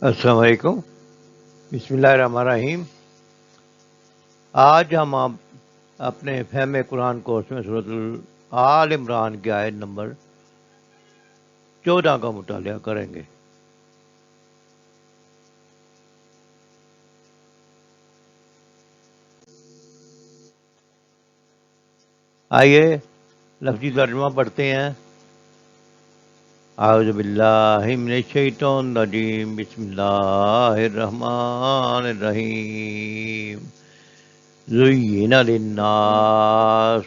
السلام علیکم۔ بسم اللہ الرحمن الرحیم۔ آج ہم آپ اپنے فہم قرآن کورس میں صورت آل عمران کی آیت نمبر چودہ کا مطالعہ کریں گے۔ آئیے لفظی ترجمہ پڑھتے ہیں۔ اعوذ باللہ من الشیطان الرجیم، بسم اللہ الرحمن الرحیم۔ زینا للناس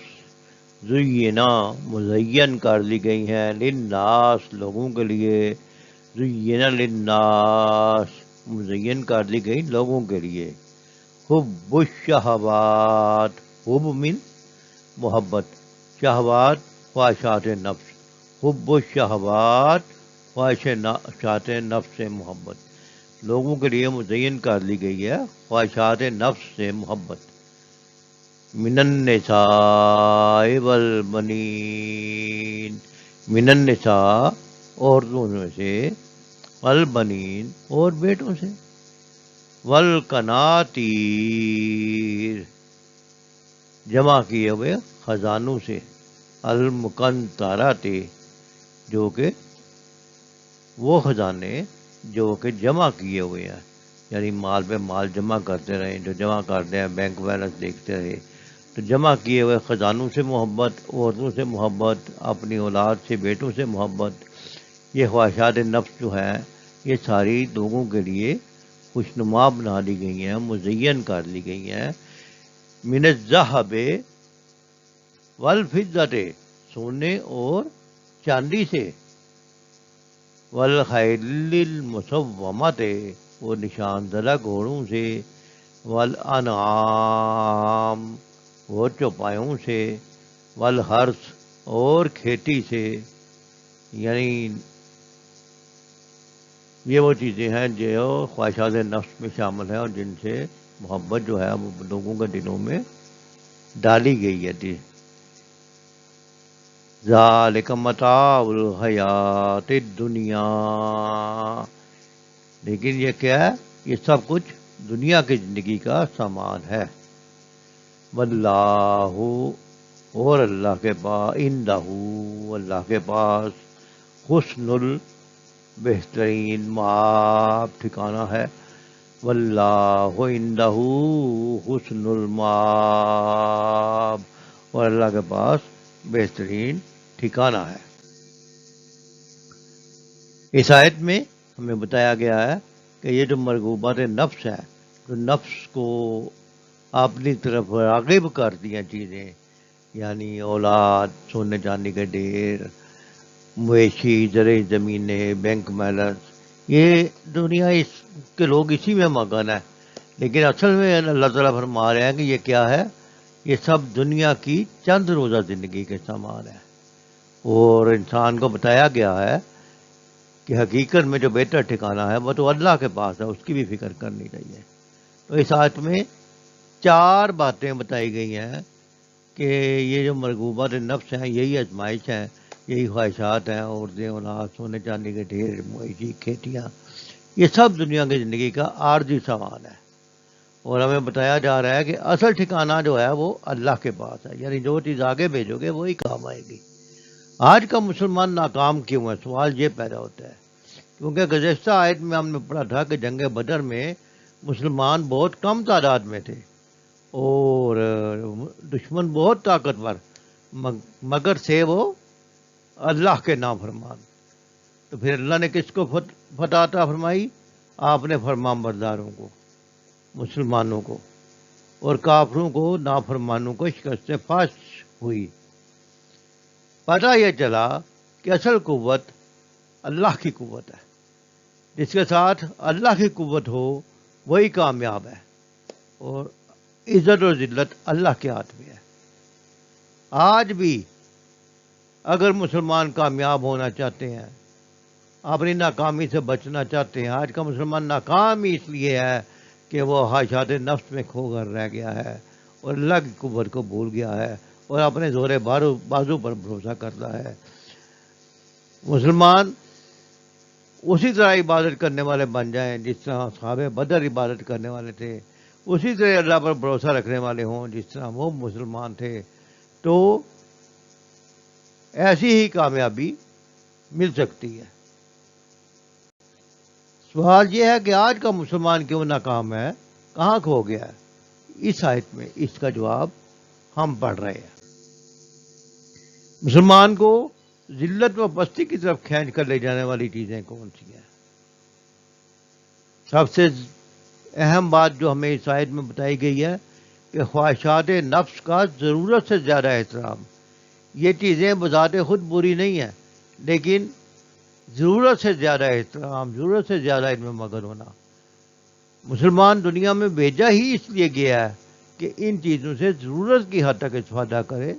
زینا مزین کر دی گئی ہیں للناس لوگوں کے لیے۔ زینا للناس، مزین کر دی گئی لوگوں کے لیے۔ حب الشہوات، حب من محبت، شہوات، خواہشات نفس۔ حب و شہوات خواہشات نفس سے محبت۔ لوگوں کے لیے مزین کر لی گئی ہے، خواہشات نفس سے محبت۔ من النساء والبنین۔ من النساء، عورتوں میں سے۔ والبنین، اور بیٹوں سے۔ والکناتیر جمع کیے ہوئے خزانوں سے۔ المکن تارا جو کہ وہ خزانے جو کہ جمع کیے ہوئے ہیں۔ یعنی مال پہ مال جمع کرتے رہے جو جمع کرتے ہیں، بینک بیلنس دیکھتے رہے۔ تو جمع کیے ہوئے خزانوں سے محبت، عورتوں سے محبت، اپنی اولاد سے، بیٹوں سے محبت۔ یہ خواہشات نفس جو ہیں، یہ ساری لوگوں کے لیے خوشنما بنا دی گئی ہیں، مزین کر لی گئی ہیں۔ منظہب والفضت سونے اور چاندی سے۔ والخیل المسومت وہ نشان زدہ گھوڑوں سے۔ والانعام وہ چوپایوں سے۔ والحرس اور کھیتی سے۔ یعنی یہ وہ چیزیں ہیں جو خواہشات نفس میں شامل ہیں اور جن سے محبت جو ہے وہ لوگوں کے دلوں میں ڈالی گئی ہے۔ ذالک متاع الحیات الدنیا۔ لیکن یہ کیا ہے؟ یہ سب کچھ دنیا کی زندگی کا سامان ہے۔ واللہ اور اللہ کے پاس اندہ اللہ کے پاس حسن البہترین معاب ٹھکانہ ہے۔ واللہ اندہ حسن المعاب اور اللہ کے پاس بہترین ٹھکانہ ہے۔ اس آیت میں ہمیں بتایا گیا ہے کہ یہ جو مرغوبات نفس ہے، جو نفس کو اپنی طرف راغب کر دیا چیزیں یعنی اولاد، سونے چاندی کے ڈھیر، مویشی، زرعی زمینیں، بینک بیلنس، یہ دنیا اس کے لوگ اسی میں مگن ہے لیکن اصل میں اللہ تعالیٰ فرما رہے ہیں کہ یہ کیا ہے؟ یہ سب دنیا کی چند روزہ زندگی کے سامان ہے اور انسان کو بتایا گیا ہے کہ حقیقت میں جو بہتر ٹھکانا ہے وہ تو اللہ کے پاس ہے، اس کی بھی فکر کرنی چاہیے۔ تو اس آیت میں چار باتیں بتائی گئی ہیں کہ یہ جو مرغوبات نفس ہیں، یہی ازمائش ہیں، یہی خواہشات ہیں، عورتیں، اولاد، سونے چاندی کے ڈھیر معیشی کھیتیاں، یہ سب دنیا کی زندگی کا عارضی سامان ہے۔ اور ہمیں بتایا جا رہا ہے کہ اصل ٹھکانہ جو ہے وہ اللہ کے پاس ہے۔ یعنی جو چیز آگے بھیجو گے وہی کام آئے گی۔ آج کا مسلمان ناکام کیوں ہے سوال یہ پیدا ہوتا ہے۔ کیونکہ گزشتہ آیت میں ہم نے پڑھا تھا کہ جنگ بدر میں مسلمان بہت کم تعداد میں تھے اور دشمن بہت طاقتور مگر سے وہ اللہ کے نام فرمان تو پھر اللہ نے کس کو فتح فرمائی؟ آپ نے فرمان برداروں کو۔ مسلمانوں کو اور کافروں کو نافرمانوں کو شکست فاش ہوئی۔ پتہ یہ چلا کہ اصل قوت اللہ کی قوت ہے۔ جس کے ساتھ اللہ کی قوت ہو، وہی کامیاب ہے اور عزت و ذلت اللہ کے ہاتھ میں ہے۔ آج بھی اگر مسلمان کامیاب ہونا چاہتے ہیں، اپنی ناکامی سے بچنا چاہتے ہیں، آج کا مسلمان ناکام ہی اس لیے ہے کہ وہ حاشات نفس میں کھو کر رہ گیا ہے اور اللہ کی قوت کو بھول گیا ہے اور اپنے زور بارو بازو پر بھروسہ کرتا ہے۔ مسلمان اسی طرح عبادت کرنے والے بن جائیں جس طرح صحاب بدر عبادت کرنے والے تھے، اسی طرح اللہ پر بھروسہ رکھنے والے ہوں جس طرح وہ مسلمان تھے۔ تو ایسی ہی کامیابی مل سکتی ہے۔ سوال یہ ہے کہ آج کا مسلمان کیوں ناکام ہے؟ کہاں کھو گیا ہے؟ اس آیت میں اس کا جواب ہم پڑھ رہے ہیں۔ مسلمان کو ذلت و بستی کی طرف کھینچ کر لے جانے والی چیزیں کون سی ہیں؟ سب سے اہم بات جو ہمیں اس آیت میں بتائی گئی ہے کہ خواہشات نفس کا ضرورت سے زیادہ احترام۔ یہ چیزیں بذات خود بری نہیں ہیں، لیکن ضرورت سے زیادہ احترام، ضرورت سے زیادہ ان میں مگن ہونا۔ مسلمان دنیا میں بھیجا ہی اس لیے گیا ہے کہ ان چیزوں سے ضرورت کی حد تک استفادہ کرے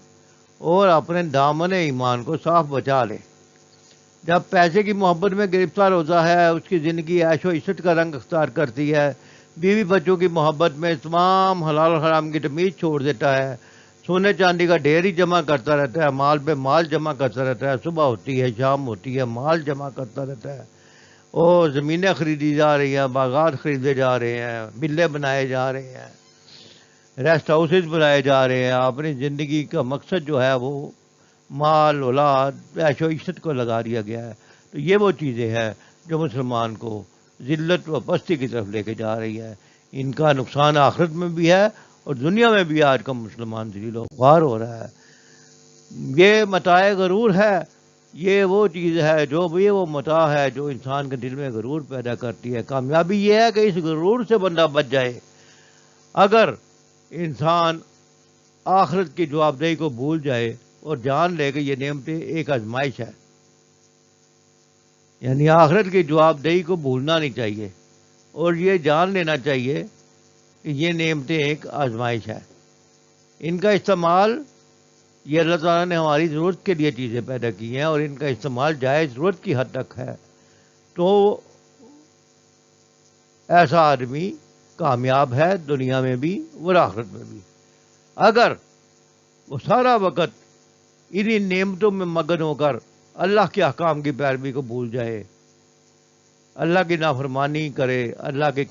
اور اپنے دامن ایمان کو صاف بچا لے۔ جب پیسے کی محبت میں گرفتار ہوتا ہے، اس کی زندگی عیش و عشت کا رنگ اختیار کرتی ہے۔ بیوی بچوں کی محبت میں تمام حلال و حرام کی تمیز چھوڑ دیتا ہے۔ سونے چاندی کا ڈھیر ہی جمع کرتا رہتا ہے، مال پہ مال جمع کرتا رہتا ہے۔ صبح ہوتی ہے، شام ہوتی ہے، مال جمع کرتا رہتا ہے۔ اور زمینیں خریدی جا رہی ہیں، باغات خریدے جا رہے ہیں بلے بنائے جا رہے ہیں، ریسٹ ہاؤسز بنائے جا رہے ہیں۔ اپنی زندگی کا مقصد جو ہے، وہ مال، اولاد عیش و عشت کو لگا دیا گیا ہے۔ تو یہ وہ چیزیں ہیں جو مسلمان کو ذلت و پستی کی طرف لے کے جا رہی ہے ان کا نقصان آخرت میں بھی ہے اور دنیا میں بھی آج کا مسلمان ذلیل و خوار ہو رہا ہے۔ یہ متائے غرور ہے، یہ وہ چیز ہے جو بھی وہ متا ہے جو انسان کے دل میں غرور پیدا کرتی ہے۔ کامیابی یہ ہے کہ اس غرور سے بندہ بچ جائے۔ اگر انسان آخرت کی جواب دہی کو بھول جائے اور جان لے کہ یہ نعمتیں ایک آزمائش ہے۔ یعنی آخرت کی جواب دہی کو بھولنا نہیں چاہیے اور یہ جان لینا چاہیے یہ نعمتیں ایک آزمائش ہے۔ ان کا استعمال یہ اللہ تعالیٰ نے ہماری ضرورت کے لیے چیزیں پیدا کی ہیں اور ان کا استعمال جائز ضرورت کی حد تک ہے۔ تو ایسا آدمی کامیاب ہے دنیا میں بھی اور آخرت میں بھی۔ اگر وہ سارا وقت انہی نعمتوں میں مگن ہو کر اللہ کے احکام کی پیروی کو بھول جائے، اللہ کی نافرمانی کرے، اللہ کے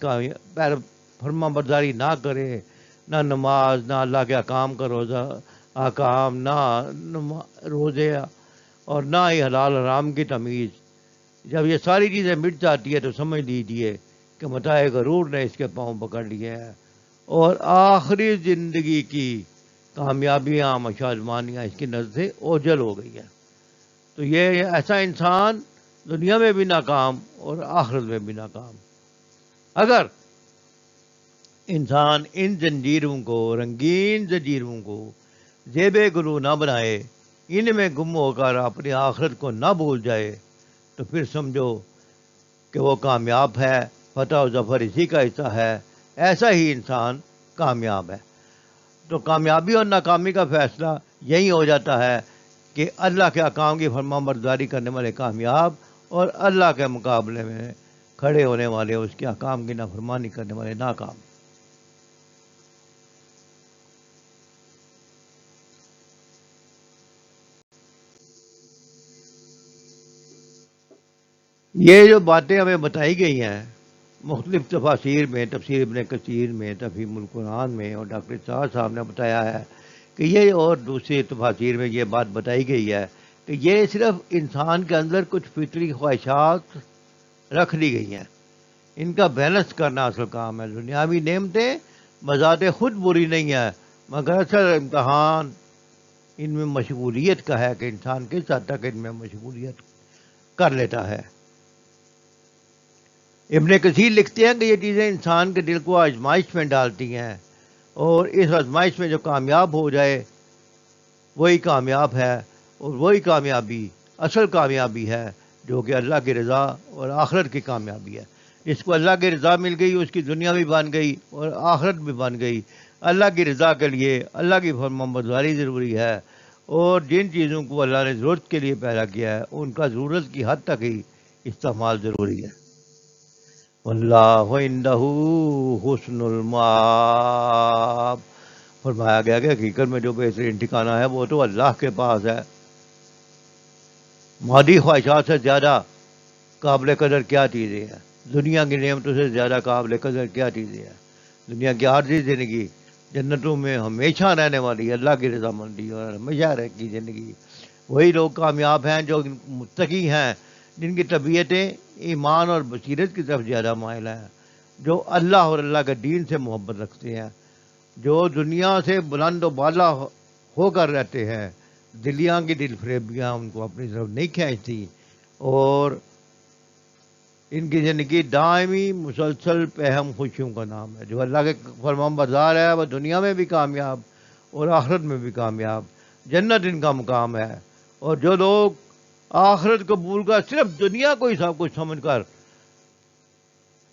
پیر فرما برداری نہ کرے، نہ نماز، نہ اللہ کے احکام کا روزہ، احکام، نہ روزے اور نہ ہی حلال حرام کی تمیز۔ جب یہ ساری چیزیں مٹ جاتی ہے تو سمجھ لیجیے کہ متاع غرور نے اس کے پاؤں پکڑ لیے ہیں۔ اور آخری زندگی کی کامیابیاں مشاذمانیاں اس کی نظر سے اوجل ہو گئی ہیں۔ تو یہ ایسا انسان دنیا میں بھی ناکام اور آخرت میں بھی ناکام۔ اگر انسان ان زنجیروں کو، رنگین زنجیروں کو زیب گلو نہ بنائے، ان میں گم ہو کر اپنی آخرت کو نہ بھول جائے، تو پھر سمجھو کہ وہ کامیاب ہے، فتح و ظفر اسی کا حصہ ہے، ایسا ہی انسان کامیاب ہے۔ تو کامیابی اور ناکامی کا فیصلہ یہی ہو جاتا ہے کہ اللہ کے اقام کی فرما برداری کرنے والے کامیاب اور اللہ کے مقابلے میں کھڑے ہونے والے، اس کے اقام کی نافرمانی کرنے والے ناکام۔ یہ جو باتیں ہمیں بتائی گئی ہیں، مختلف تفاصیر میں، تفسیر ابن کثیر میں، تفہیم القرآن میں اور ڈاکٹر صاحب صاحب نے بتایا ہے کہ یہ اور دوسری تفاصیر میں یہ بات بتائی گئی ہے کہ یہ صرف انسان کے اندر کچھ فطری خواہشات رکھ لی گئی ہیں۔ ان کا بیلنس کرنا اصل کام ہے۔ دنیاوی نعمتیں بذات خود بری نہیں ہے مگر اصل امتحان ان میں مشغولیت کا ہے کہ انسان کس حد تک ان میں مشغولیت کر لیتا ہے۔ ابن کثیر لکھتے ہیں کہ یہ چیزیں انسان کے دل کو آزمائش میں ڈالتی ہیں اور اس آزمائش میں جو کامیاب ہو جائے، وہی کامیاب ہے اور وہی کامیابی، اصل کامیابی ہے جو کہ اللہ کی رضا اور آخرت کی کامیابی ہے۔ جس کو اللہ کی رضا مل گئی، اس کی دنیا بھی بن گئی اور آخرت بھی بن گئی۔ اللہ کی رضا کے لیے، اللہ کی فرم برداری ضروری ہے اور جن چیزوں کو اللہ نے ضرورت کے لیے پیدا کیا ہے، ان کا ضرورت کی حد تک ہی استعمال ضروری ہے۔ اللہ حسن الماب فرمایا گیا کہ حقیقت میں جو بہترین ٹھکانہ ہے وہ تو اللہ کے پاس ہے۔ مادی خواہشات سے زیادہ قابل قدر کیا چیزیں ہیں؟ دنیا کی نعمتوں سے زیادہ قابل قدر کیا چیزیں ہیں؟ دنیا کی عارضی زندگی جنتوں میں ہمیشہ رہنے والی اللہ کی رضامندی اور ہمیشہ رہ کی زندگی۔ وہی لوگ کامیاب ہیں جو متقی ہیں۔ جن کی طبیعتیں ایمان اور بصیرت کی طرف زیادہ مائل ہیں، جو اللہ اور اللہ کے دین سے محبت رکھتے ہیں، جو دنیا سے بلند و بالا ہو- کر رہتے ہیں۔ دلیاں کی دل فریبیاں ان کو اپنی طرف نہیں کھینچتی، اور ان کی زندگی دائمی مسلسل پہم خوشیوں کا نام ہے۔ جو اللہ کے فرمان بازار ہے، وہ دنیا میں بھی کامیاب اور آخرت میں بھی کامیاب۔ جنت ان کا مقام ہے، اور جو لوگ آخرت قبول کر، صرف دنیا کو ہی سب کچھ سمجھ کر۔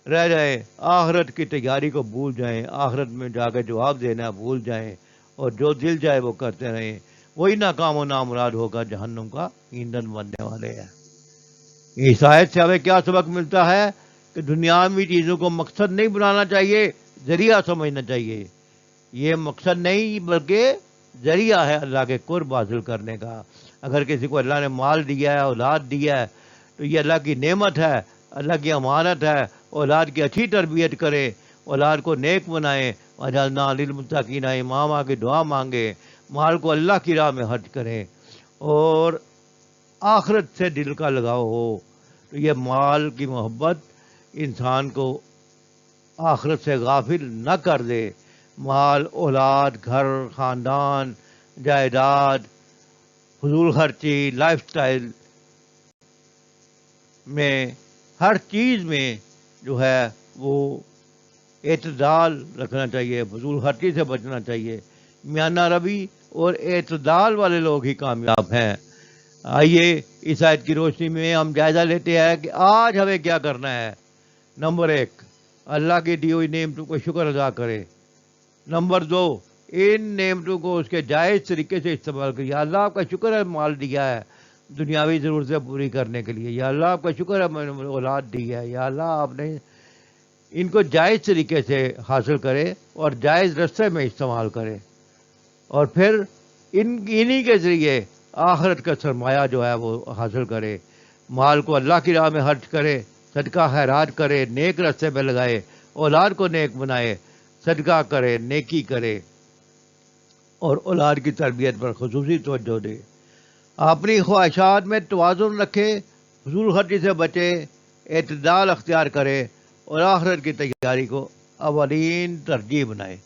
رہ جائیں، آخرت کی تیاری کو بھول جائیں، آخرت میں جا کے جواب دینا بھول جائیں اور جو دل جائے وہ کرتے رہیں۔ وہی ناکام و نامراد ہوگا جہنم کا ایندھن بننے والے ہیں۔ اس آیت سے ہمیں کیا سبق ملتا ہے؟ کہ دنیاوی چیزوں کو مقصد نہیں بنانا چاہیے، ذریعہ سمجھنا چاہیے۔ یہ مقصد نہیں، بلکہ ذریعہ ہے اللہ کے قرب حاصل کرنے کا۔ اگر کسی کو اللہ نے مال دیا ہے، اولاد دیا ہے، تو یہ اللہ کی نعمت ہے، اللہ کی امانت ہے، اولاد کی اچھی تربیت کرے، اولاد کو نیک بنائے وجالنا للمتقین امام آ کے دعا مانگے، مال کو اللہ کی راہ میں خرچ کریں اور آخرت سے دل کا لگاؤ ہو۔ تو یہ مال کی محبت انسان کو آخرت سے غافل نہ کر دے۔ مال، اولاد، گھر، خاندان، جائیداد فضول خرچی لائف سٹائل میں، ہر چیز میں جو ہے وہ اعتدال رکھنا چاہیے فضول خرچی سے بچنا چاہیے۔ میانہ روی اور اعتدال والے لوگ ہی کامیاب ہیں۔ آئیے، اس آیت کی روشنی میں ہم جائزہ لیتے ہیں کہ آج ہمیں کیا کرنا ہے۔ نمبر ایک، اللہ کی دی ہوئی نعمتوں کو شکر ادا کرے۔ نمبر دو ان نعمتوں کو اس کے جائز طریقے سے استعمال کرے یا اللہ آپ کا شکر ہے مال دیا ہے دنیاوی ضرورتیں پوری کرنے کے لیے، یا اللہ آپ کا شکر ہے میں نے اولاد دی ہے، یا اللہ آپ نے ان کو جائز طریقے سے حاصل کرے اور جائز رستے میں استعمال کرے۔ اور پھر ان انہی کے ذریعے آخرت کا سرمایہ جو ہے وہ حاصل کرے، مال کو اللہ کی راہ میں خرچ کرے، صدقہ خیرات کرے، نیک رستے پہ لگائے، اولاد کو نیک بنائے، صدقہ کرے، نیکی کرے۔ اور اولاد کی تربیت پر خصوصی توجہ دے۔ اپنی خواہشات میں توازن رکھے فضول خرچی سے بچے، اعتدال اختیار کرے اور آخرت کی تیاری کو اولین ترجیح بنائے۔